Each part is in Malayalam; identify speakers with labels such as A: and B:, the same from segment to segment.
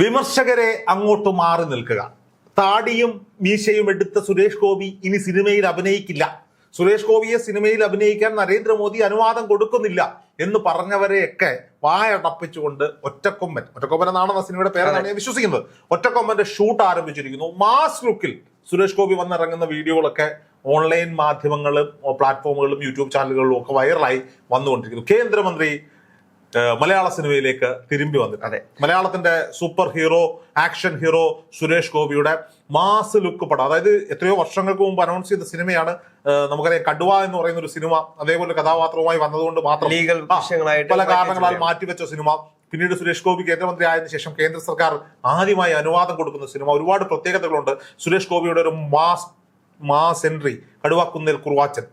A: വിമർശകരെ അങ്ങോട്ട് മാറി നിൽക്കുക. താടിയും മീശയും എടുത്ത സുരേഷ് ഗോപി ഇനി സിനിമയിൽ അഭിനയിക്കില്ല. സുരേഷ് ഗോപിയെ സിനിമയിൽ അഭിനയിക്കാൻ നരേന്ദ്രമോദി അനുവാദം കൊടുക്കുന്നില്ല എന്ന് പറഞ്ഞവരെയൊക്കെ വായടപ്പിച്ചുകൊണ്ട് ഒറ്റക്കൊമ്പൻ ഒറ്റക്കൊമ്പൻ എന്നാണ് സിനിമയുടെ പേരെന്നാണ് ഞാൻ വിശ്വസിക്കുന്നത്. ഒറ്റക്കൊമ്പന്റെ ഷൂട്ട് ആരംഭിച്ചിരിക്കുന്നു. മാസ് ലുക്കിൽ സുരേഷ് ഗോപി വന്നിറങ്ങുന്ന വീഡിയോകളൊക്കെ ഓൺലൈൻ മാധ്യമങ്ങളും പ്ലാറ്റ്ഫോമുകളും യൂട്യൂബ് ചാനലുകളിലും ഒക്കെ വൈറലായി വന്നുകൊണ്ടിരിക്കുന്നു. കേന്ദ്രമന്ത്രി മലയാള സിനിമയിലേക്ക് തിരുമ്പി വന്നിട്ടുണ്ട്.
B: അതെ.
A: മലയാളത്തിന്റെ super hero action hero Suresh ഗോപിയുടെ മാസ് ലുക്ക് പടം. അതായത് എത്രയോ വർഷങ്ങൾക്ക് മുമ്പ് അനൗൺസ് ചെയ്ത സിനിമയാണ് നമുക്കറിയാം കടുവ എന്ന് പറയുന്ന ഒരു സിനിമ അതേപോലെ കഥാപാത്രവുമായി വന്നതുകൊണ്ട് മാത്രം.
B: ലീഗൽ
A: പല കാരണങ്ങളാൽ മാറ്റിവെച്ച സിനിമ. പിന്നീട് സുരേഷ് ഗോപി കേന്ദ്രമന്ത്രി ആയതിനു ശേഷം കേന്ദ്ര സർക്കാർ ആദ്യമായി അനുവാദം കൊടുക്കുന്ന സിനിമ. ഒരുപാട് പ്രത്യേകതകളുണ്ട്. സുരേഷ് ഗോപിയുടെ ഒരു മാസ് മാസ് എൻട്രി കടുവാക്കുന്നിൽ കുറുവാച്ചൻ.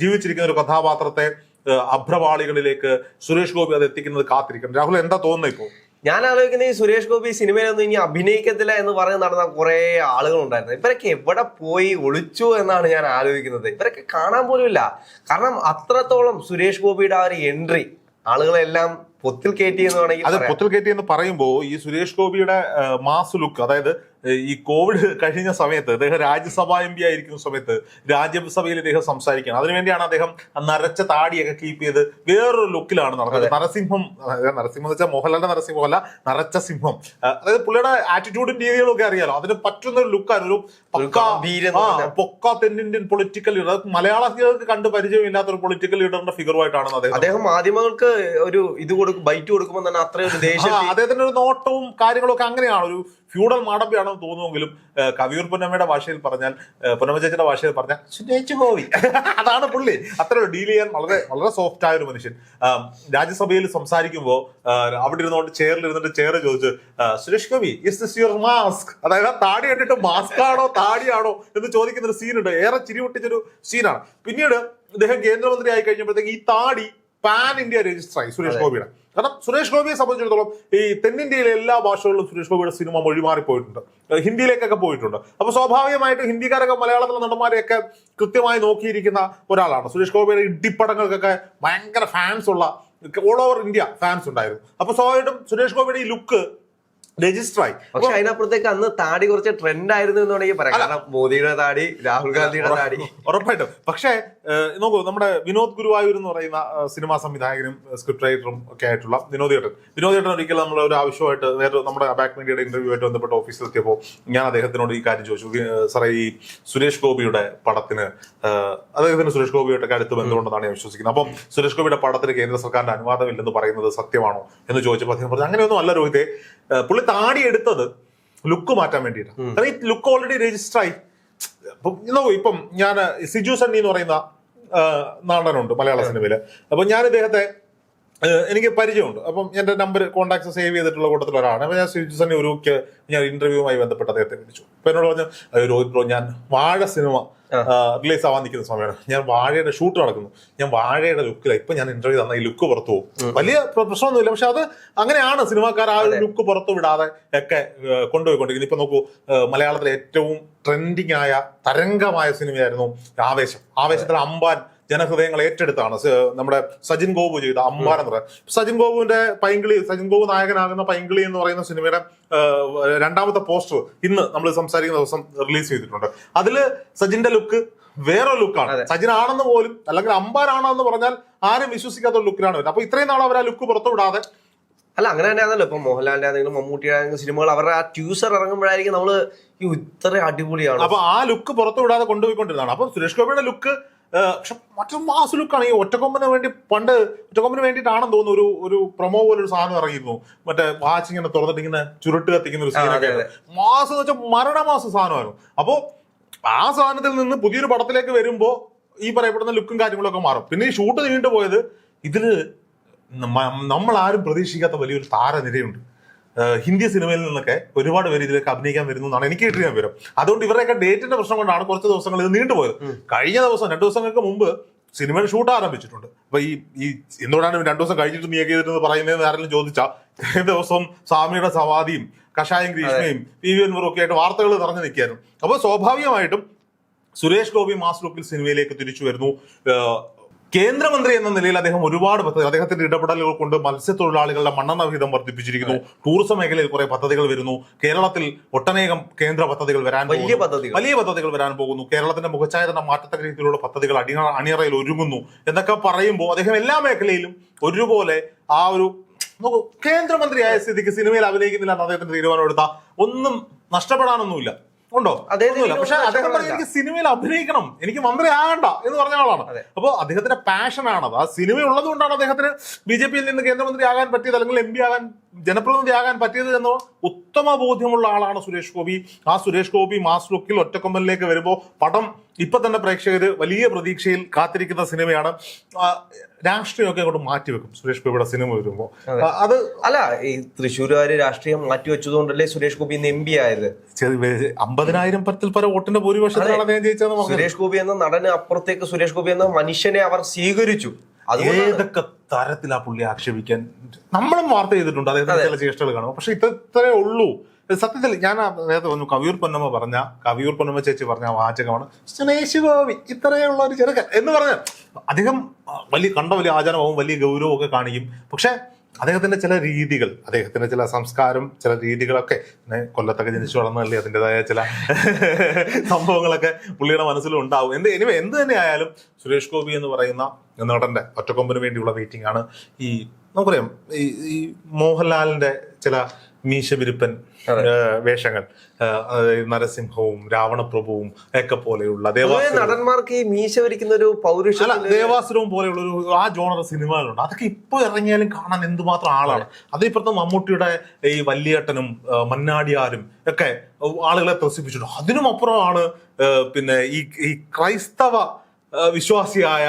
A: ജീവിച്ചിരിക്കുന്ന ഒരു കഥാപാത്രത്തെ ആ, അഭ്രപാളികളിലേക്ക് സുരേഷ് ഗോപി അത് എത്തിക്കുന്നത് കാത്തിരിക്കണം രാഹുൽ എന്താ തോന്നുന്നത് ഇപ്പോ?
B: ഞാൻ ആലോചിക്കുന്നത് ഈ സുരേഷ് ഗോപി സിനിമയിലൊന്നും ഇനി അഭിനയിക്കത്തില്ല എന്ന് പറഞ്ഞ് നടന്ന കുറെ ആളുകളുണ്ടായിരുന്നു ഇവരൊക്കെ എവിടെ പോയി ഒളിച്ചു എന്നാണ് ഞാൻ ആലോചിക്കുന്നത്. ഇവരൊക്കെ കാണാൻ പോലും ഇല്ല കാരണം അത്രത്തോളം സുരേഷ് ഗോപിയുടെ ആ ഒരു എൻട്രി ആളുകളെല്ലാം പൊത്തിൽ കയറ്റി എന്ന് വേണമെങ്കിൽ
A: അത് പൊത്തിൽ കയറ്റി എന്ന് പറയുമ്പോൾ ഈ സുരേഷ് ഗോപിയുടെ മാസ് ലുക്ക് അതായത് ഈ കോവിഡ് കഴിഞ്ഞ സമയത്ത് അദ്ദേഹം രാജ്യസഭാ എം പി ആയിരിക്കുന്ന സമയത്ത് രാജ്യസഭയിൽ അദ്ദേഹം സംസാരിക്കുകയാണ്. അതിനുവേണ്ടിയാണ് അദ്ദേഹം നരച്ച താടിയൊക്കെ കീപ്പ് ചെയ്ത് വേറൊരു ലുക്കിലാണ് നടക്കുന്നത് നരസിംഹം നരസിംഹം എന്ന് വെച്ചാൽ മോഹൻലാലിന്റെ നരസിംഹം അല്ല നരച്ച സിംഹം. അതായത് പുള്ളിയുടെ ആറ്റിറ്റ്യൂഡും രീതികളും ഒക്കെ അറിയാലോ. അതിന് പറ്റുന്ന ഒരു ലുക്കാണ് ഒരു പക്ക തെന്നിന്ത്യൻ പൊളിറ്റിക്കൽ ലീഡർ മലയാളികൾക്ക് കണ്ട് പരിചയമില്ലാത്ത ഒരു പൊളിറ്റിക്കൽ ലീഡറിന്റെ ഫിഗറുമായിട്ടാണ് അദ്ദേഹം
B: അദ്ദേഹം മാധ്യമങ്ങൾക്ക് ഒരു ഇത് കൊടുക്കും ബൈറ്റ് കൊടുക്കുമ്പോൾ തന്നെ അത്രയും
A: അദ്ദേഹത്തിന്റെ ഒരു നോട്ടവും കാര്യങ്ങളൊക്കെ അങ്ങനെയാണ്. ഒരു ഫ്യൂഡൽ മാടമ്പിയാണെന്ന് തോന്നുമെങ്കിലും കവിയൂർ പുന്നമ്മയുടെ ഭാഷയിൽ പറഞ്ഞാൽ പൊന്നമ്മ ഭാഷയിൽ പറഞ്ഞാൽ സുരേഷ് പോവി അതാണ് പുള്ളി. അത്ര ഡീൽ ചെയ്യാൻ വളരെ വളരെ സോഫ്റ്റ് ആയ ഒരു മനുഷ്യൻ രാജ്യസഭയിൽ സംസാരിക്കുമ്പോൾ അവിടെ ഇരുന്നുകൊണ്ട് ചെയറിൽ ഇരുന്നിട്ട് ചെയർ ചോദിച്ച് Suresh Gopi is this your mask അതായത് താടി കണ്ടിട്ട് മാസ്ക് ആണോ താടിയാണോ എന്ന് ചോദിക്കുന്ന ഒരു സീനുണ്ട് ഏറെ ചിരി പൊട്ടിച്ചൊരു സീനാണ് പിന്നീട് അദ്ദേഹം കേന്ദ്രമന്ത്രി ആയി കഴിഞ്ഞപ്പോഴത്തേക്ക് ഈ താടി പാൻ ഇന്ത്യ രജിസ്റ്റർ ആയി സുരേഷ് ഗോപിയുടെ. കാരണം സുരേഷ് ഗോപിയെ സംബന്ധിച്ചിടത്തോളം ഈ തെന്നിന്ത്യയിലെ എല്ലാ ഭാഷകളിലും സുരേഷ് ഗോപിയുടെ സിനിമ മൊഴിമാറി പോയിട്ടുണ്ട് ഹിന്ദിയിലേക്കൊക്കെ പോയിട്ടുണ്ട്. അപ്പൊ സ്വാഭാവികമായിട്ട് ഹിന്ദിക്കാരൊക്കെ മലയാളത്തിലെ നടന്മാരെയൊക്കെ കൃത്യമായി നോക്കിയിരിക്കുന്ന ഒരാളാണ്. സുരേഷ് ഗോപിയുടെ ഇടിപ്പടങ്ങൾക്കൊക്കെ ഭയങ്കര ഫാൻസ് ഉള്ള ഓൾ ഓവർ ഇന്ത്യ ഫാൻസ് ഉണ്ടായിരുന്നു. അപ്പൊ സ്വാഭാവികമായിട്ടും സുരേഷ് ഗോപിയുടെ ഈ ലുക്ക് രജിസ്റ്റർ ആയി
B: പക്ഷെ അതിനപ്പുറത്തേക്ക് അന്ന് താടി കുറച്ച് ട്രെൻഡ് ആയിരുന്നു എന്ന് വേണമെങ്കിൽ പറയാം. കാരണം മോദിയുടെ താടി രാഹുൽ ഗാന്ധിയുടെ താടി.
A: ഉറപ്പായിട്ടും. പക്ഷേ നോക്കൂ നമ്മുടെ വിനോദ് ഗുരുവായൂർ എന്ന് പറയുന്ന സിനിമാ സംവിധായകനും സ്ക്രിപ്റ്റ് റൈറ്ററും ഒക്കെ ആയിട്ടുള്ള വിനോദ് ചേട്ടൻ. വിനോദ് ചേട്ടൻ ഒരിക്കലും നമ്മൾ ഒരു ആവശ്യമായിട്ട് നേരത്തെ നമ്മുടെ ബാക്ക് മീഡിയയുടെ ഇന്റർവ്യൂ ആയിട്ട് ബന്ധപ്പെട്ട ഓഫീസിലെത്തിയപ്പോൾ ഞാൻ അദ്ദേഹത്തിനോട് ഈ കാര്യം ചോദിച്ചു. "വി- സാറേ ഈ സുരേഷ് ഗോപിയുടെ പടത്തിന് അദ്ദേഹത്തിന് സുരേഷ് ഗോപിയുടെ അടുത്ത് ബന്ധമുണ്ടെന്നാണ് ഞാൻ വിശ്വസിക്കുന്നത്. അപ്പം സുരേഷ് ഗോപിയുടെ പടത്തിന് കേന്ദ്ര സർക്കാരിന്റെ അനുവാദമില്ലെന്ന് പറയുന്നത് സത്യമാണോ എന്ന് ചോദിച്ചപ്പോൾ അദ്ദേഹം പറഞ്ഞു അങ്ങനെയൊന്നും അല്ല രോഹിതെ. പുള്ളി താടി എടുത്തത് ലുക്ക് മാറ്റാൻ വേണ്ടിയിട്ടാണ് കാരണം ഈ ലുക്ക് ഓൾറെഡി രജിസ്റ്റർ ആയി. ഇപ്പം ഞാൻ സിജു സണ്ണി എന്ന് പറയുന്ന നാടനുണ്ട് മലയാള സിനിമയിൽ. അപ്പൊ ഞാൻ ഇദ്ദേഹത്തെ എനിക്ക് പരിചയമുണ്ട്. അപ്പം എന്റെ നമ്പർ കോൺടാക്ട് സേവ് ചെയ്തിട്ടുള്ള കൂട്ടത്തിൽ ഒരാളാണ്. അപ്പൊ ഞാൻ സിജു സണ്ണി ഒരു ഞാൻ ഇന്റർവ്യൂവുമായി ബന്ധപ്പെട്ട് അദ്ദേഹത്തെ വിളിച്ചു. അപ്പൊ എന്നോട് പറഞ്ഞു "അയ്യോ, രോഹിത് ബ്രോ ഞാൻ വാഴ സിനിമ റിലീസ് ആവാൻ നിൽക്കുന്ന സമയമാണ്. ഞാൻ വാഴയുടെ ഷൂട്ട് നടക്കുന്നു. ഞാൻ വാഴയുടെ ലുക്കിലാണ് ഇപ്പൊ ഞാൻ ഇന്റർവ്യൂ തന്ന ഈ ലുക്ക് പുറത്തു പോകും. വലിയ പ്ര- പ്രശ്നമൊന്നുമില്ല. പക്ഷെ അത് അങ്ങനെയാണ് സിനിമാക്കാർ ആ ഒരു ലുക്ക് പുറത്തു വിടാതെ ഒക്കെ കൊണ്ടുപോയിക്കൊണ്ടിരിക്കുന്നത്. ഇപ്പൊ നോക്കൂ മലയാളത്തിലെ ഏറ്റവും ട്രെൻഡിങ് ആയ തരംഗമായ സിനിമയായിരുന്നു ആവേശം. ആവേശത്തിൽ അമ്പാൻ ജനഹൃദയങ്ങൾ ഏറ്റെടുത്താണ്. നമ്മുടെ സജിൻ ഗോപു ചെയ്ത അമ്പാൻ എന്ന് പറയുന്നത്. സജിൻ ഗോപുവിന്റെ പൈങ്കിളി സജിൻ ഗോപു നായകനാകുന്ന പൈങ്കിളി എന്ന് പറയുന്ന സിനിമയുടെ രണ്ടാമത്തെ പോസ്റ്റർ ഇന്ന് നമ്മൾ സംസാരിക്കുന്ന ദിവസം റിലീസ് ചെയ്തിട്ടുണ്ട്. അതിൽ സജിന്റെ ലുക്ക് വേറെ ലുക്കാണ്. സജിൻ ആണെന്ന് പോലും അല്ലെങ്കിൽ അമ്പാരാണോ എന്ന് പറഞ്ഞാൽ ആരും വിശ്വസിക്കാത്ത ലുക്കിലാണ് വരുന്നത്. അപ്പൊ ഇത്രയും നാൾ അവർ ആ ലുക്ക് പുറത്തു വിടാതെ
B: അല്ല അങ്ങനെ തന്നെ ആണല്ലോ ഇപ്പൊ മോഹൻലാലിന്റെ ആണെങ്കിലും മമ്മൂട്ടിയുടെ ആണെങ്കിലും സിനിമകൾ അവരുടെ ആ ട്യൂസർ ഇറങ്ങുമ്പോഴായിരിക്കും നമ്മൾ ഇത്ര അടിപൊളിയാണ്?
A: അപ്പൊ ആ ലുക്ക് പുറത്തു വിടാതെ കൊണ്ടുപോയിക്കൊണ്ടിരുന്നതാണ്. അപ്പൊ സുരേഷ് ഗോപിയുടെ ലുക്ക് പക്ഷെ മറ്റൊരു മാസ് ലുക്കാണ് ഈ ഒറ്റക്കൊമ്പന് വേണ്ടി പണ്ട് ഒറ്റക്കൊമ്പന് വേണ്ടിയിട്ടാണെന്ന് തോന്നുന്നു ഒരു ഒരു പ്രൊമോ പോലെ ഒരു സാധനം ഇറങ്ങിയിരുന്നു. മറ്റേ വാച്ച് ഇങ്ങനെ തുറന്നിട്ട് ഇങ്ങനെ ചുരുട്ട് കത്തിക്കുന്ന ഒരു സീനൊക്കെ. മാസം എന്ന് വെച്ചാൽ മരണമാസ സാധനമായിരുന്നു. അപ്പോ ആ സാധനത്തിൽ നിന്ന് പുതിയൊരു പടത്തിലേക്ക് വരുമ്പോ ഈ പറയപ്പെടുന്ന ലുക്കും കാര്യങ്ങളൊക്കെ മാറും. പിന്നെ ഈ ഷൂട്ട് നീണ്ടു പോയത് ഇതിൽ നമ്മൾ ആരും പ്രതീക്ഷിക്കാത്ത വലിയൊരു താരനിരയുണ്ട്. ഹിന്ദി സിനിമയിൽ നിന്നൊക്കെ ഒരുപാട് പേര് ഇതിലേക്ക് അഭിനയിക്കാൻ വരുന്നു എന്നാണ് എനിക്ക് കിട്ടിയ വിവരം. അതുകൊണ്ട് ഇവരുടെയൊക്കെ ഡേറ്റിന്റെ പ്രശ്നം കൊണ്ടാണ് കുറച്ച് ദിവസങ്ങൾ ഇത് നീണ്ടുപോയത്. കഴിഞ്ഞ ദിവസം രണ്ടു ദിവസങ്ങൾക്ക് മുമ്പ് സിനിമയുടെ ഷൂട്ട് ആരംഭിച്ചിട്ടുണ്ട്. അപ്പൊ ഈ ഈ എന്തുകൊണ്ടാണ് രണ്ടു ദിവസം കഴിഞ്ഞിട്ട് നീ ചെയ്തിരുന്നത് പറയുന്നത് ആരെങ്കിലും ചോദിച്ചാൽ കഴിഞ്ഞ ദിവസം സ്വാമിയുടെ സവാദിയും കഷായം ഗ്രീഷ്മയും പി വി എൻവറും ഒക്കെ ആയിട്ട് വാർത്തകൾ നിറഞ്ഞു നിൽക്കുകയായിരുന്നു. അപ്പോൾ സ്വാഭാവികമായിട്ടും സുരേഷ് ഗോപി മാസ് ലുക്കിൽ സിനിമയിലേക്ക് തിരിച്ചു വരുന്നു. കേന്ദ്രമന്ത്രി എന്ന നിലയിൽ അദ്ദേഹം ഒരുപാട് പദ്ധതി അദ്ദേഹത്തിന്റെ ഇടപെടലുകൾ കൊണ്ട് മത്സ്യത്തൊഴിലാളികളുടെ മണ്ണെണ്ണ വിഹിതം വർദ്ധിപ്പിച്ചിരിക്കുന്നു. ടൂറിസം മേഖലയിൽ കുറെ പദ്ധതികൾ വരുന്നു. കേരളത്തിൽ ഒട്ടനേകം കേന്ദ്ര പദ്ധതികൾ വരാൻ
B: വലിയ. പദ്ധതികൾ.
A: വലിയ പദ്ധതികൾ വരാൻ പോകുന്നു. കേരളത്തിന്റെ മുഖച്ഛായ തന്നെ മാറ്റത്തക്ക രീതിയിലുള്ള പദ്ധതികൾ അടി അണിയറയിൽ ഒരുങ്ങുന്നു. എന്നൊക്കെ പറയുമ്പോൾ അദ്ദേഹം എല്ലാ മേഖലയിലും ഒരുപോലെ ആ ഒരു കേന്ദ്രമന്ത്രിയായ സ്ഥിതിക്ക് സിനിമയിൽ അഭിനയിക്കുന്നില്ല എന്ന് അദ്ദേഹത്തിന്റെ തീരുമാനം എടുത്താൽ ഒന്നും നഷ്ടപ്പെടാനൊന്നുമില്ല. ഉണ്ടോ?
B: അദ്ദേഹത്തിന്
A: ഒന്നുമില്ല. പക്ഷെ അദ്ദേഹം പറഞ്ഞു എനിക്ക് സിനിമയിൽ അഭിനയിക്കണം. എനിക്ക് മന്ത്രി ആകണ്ട എന്ന് പറഞ്ഞ ആളാണ്. അപ്പോൾ അദ്ദേഹത്തിന്റെ പാഷനാണത് ആ സിനിമ ഉള്ളത് കൊണ്ടാണ് അദ്ദേഹത്തിന് ബി ജെ പിയിൽ നിന്ന് കേന്ദ്രമന്ത്രി ആകാൻ പറ്റിയത് അല്ലെങ്കിൽ എം പി ആകാൻ ജനപ്രതിനിധി ആകാൻ പറ്റിയത് എന്നോ ഉത്തമ ബോധ്യമുള്ള ആളാണ് സുരേഷ് ഗോപി. ആ സുരേഷ് ഗോപി മാസ് ലുക്കിൽ ഒറ്റക്കൊമ്പനിലേക്ക് വരുമ്പോൾ പടം ഇപ്പൊ തന്നെ പ്രേക്ഷകർ വലിയ പ്രതീക്ഷയിൽ കാത്തിരിക്കുന്ന സിനിമയാണ്. രാഷ്ട്രീയമൊക്കെ അങ്ങോട്ട് മാറ്റിവെക്കും സുരേഷ് ഗോപിയുടെ സിനിമ വരുമ്പോൾ അത്.
B: അല്ല ഈ തൃശ്ശൂരുകാര് രാഷ്ട്രീയം മാറ്റി വെച്ചതുകൊണ്ടല്ലേ സുരേഷ് ഗോപി ഇന്ന് എം പി ആയത്?
A: അമ്പതിനായിരം പത്തിൽ പല വോട്ടിന്റെ ഭൂരിപക്ഷത്തിലാണ് അദ്ദേഹം
B: സുരേഷ് ഗോപി എന്ന നടന് അപ്പുറത്തേക്ക് സുരേഷ് ഗോപി എന്ന മനുഷ്യനെ അവർ സ്വീകരിച്ചു. അതുകൊണ്ടാണ്
A: ഏതൊക്കെ ആ പുള്ളി ആക്ഷേപിക്കാൻ നമ്മളും വാർത്ത ചെയ്തിട്ടുണ്ട് അദ്ദേഹത്തിന് ചില ചേഷ്ടകൾ കാണും. പക്ഷെ ഇത് ഇത്രേ ഉള്ളൂ. സത്യത്തിൽ ഞാൻ നേരത്തെ പറഞ്ഞു കവിയൂർ പൊന്നമ്മ പറഞ്ഞ കവിയൂർ പൊന്നമ്മ ചേച്ചി പറഞ്ഞ വാചകമാണ് ഗോപി ഇത്രയുള്ള ഒരു ചെറുക്കൻ എന്ന് പറഞ്ഞ അദ്ദേഹം വലിയ കണ്ട വലിയ ആചാരമാവും വലിയ ഗൗരവമൊക്കെ കാണിക്കും. പക്ഷെ അദ്ദേഹത്തിന്റെ ചില രീതികൾ അദ്ദേഹത്തിന്റെ ചില സംസ്കാരം ചില രീതികളൊക്കെ കൊല്ലത്തൊക്കെ ജനിച്ചു വളർന്നതല്ലേ അതിന്റെതായ ചില സംഭവങ്ങളൊക്കെ പുള്ളിയുടെ മനസ്സിലും ഉണ്ടാവും. എന്ത് ഇനി എന്ത് തന്നെ ആയാലും സുരേഷ് ഗോപി എന്ന് പറയുന്ന നടന്റെ ഒറ്റക്കൊമ്പിന് വേണ്ടിയുള്ള വെയിറ്റിംഗ് ആണ് ഈ നമുക്കറിയാം ഈ മോഹൻലാലിന്റെ ചില മീശവിരുപ്പൻ വേഷങ്ങൾ നരസിംഹവും രാവണപ്രഭുവും ഒക്കെ പോലെയുള്ള
B: നടന്മാർക്ക് ഈ മീശ വരിക്കുന്ന ഒരു പൗരുഷ
A: ദേവാസുരവും പോലെയുള്ള ഒരു ആ ജോണർ സിനിമകളുണ്ട്. അതൊക്കെ ഇപ്പൊ ഇറങ്ങിയാലും കാണാൻ എന്തുമാത്രം ആളാണ്. അത്. ഇപ്പുറത്തെ മമ്മൂട്ടിയുടെ ഈ വല്യേട്ടനും മന്നാടിയാരും ഒക്കെ ആളുകളെ ത്രസിപ്പിച്ചിട്ടുണ്ട്. അതിനും അപ്പുറമാണ് പിന്നെ ഈ ഈ ക്രൈസ്തവ വിശ്വാസിയായ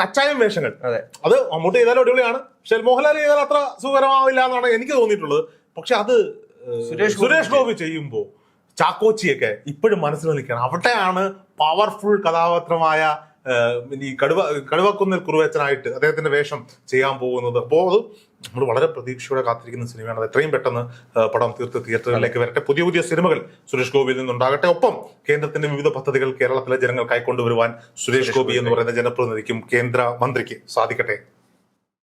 A: അച്ചായം വേഷങ്ങൾ.
B: അതെ.
A: അത് മമ്മൂട്ടി ചെയ്താലും അടിപൊളിയാണ്. പക്ഷെ മോഹൻലാൽ ചെയ്താൽ അത്ര സുഖകരമാവില്ല എന്നാണ് എനിക്ക് തോന്നിയിട്ടുള്ളത്. പക്ഷെ അത്
B: സുരേഷ് ഗോപി
A: സുരേഷ് ഗോപി ചെയ്യുമ്പോ ചാക്കോച്ചിയൊക്കെ ഇപ്പോഴും മനസ്സിൽ നിൽക്കണം അവിടെയാണ് പവർഫുൾ കഥാപാത്രമായ ഈ കടുവ കടുവക്കുന്നിൽ കുറുവച്ചനായിട്ട് അദ്ദേഹത്തിന്റെ വേഷം ചെയ്യാൻ പോകുന്നത്. അപ്പോൾ അത് നമ്മൾ വളരെ പ്രതീക്ഷയോടെ കാത്തിരിക്കുന്ന സിനിമയാണ്. അത് എത്രയും പെട്ടെന്ന് പടം തീർത്ത് തിയേറ്ററുകളിലേക്ക് വരട്ടെ. പുതിയ പുതിയ സിനിമകൾ സുരേഷ് ഗോപിയിൽ നിന്നുണ്ടാകട്ടെ. ഒപ്പം കേന്ദ്രത്തിന്റെ വിവിധ പദ്ധതികൾ കേരളത്തിലെ ജനങ്ങൾ കൈക്കൊണ്ടുവരുവാൻ സുരേഷ് ഗോപി എന്ന് പറയുന്ന ജനപ്രതിനിധിക്കും കേന്ദ്ര മന്ത്രിക്ക് സാധിക്കട്ടെ.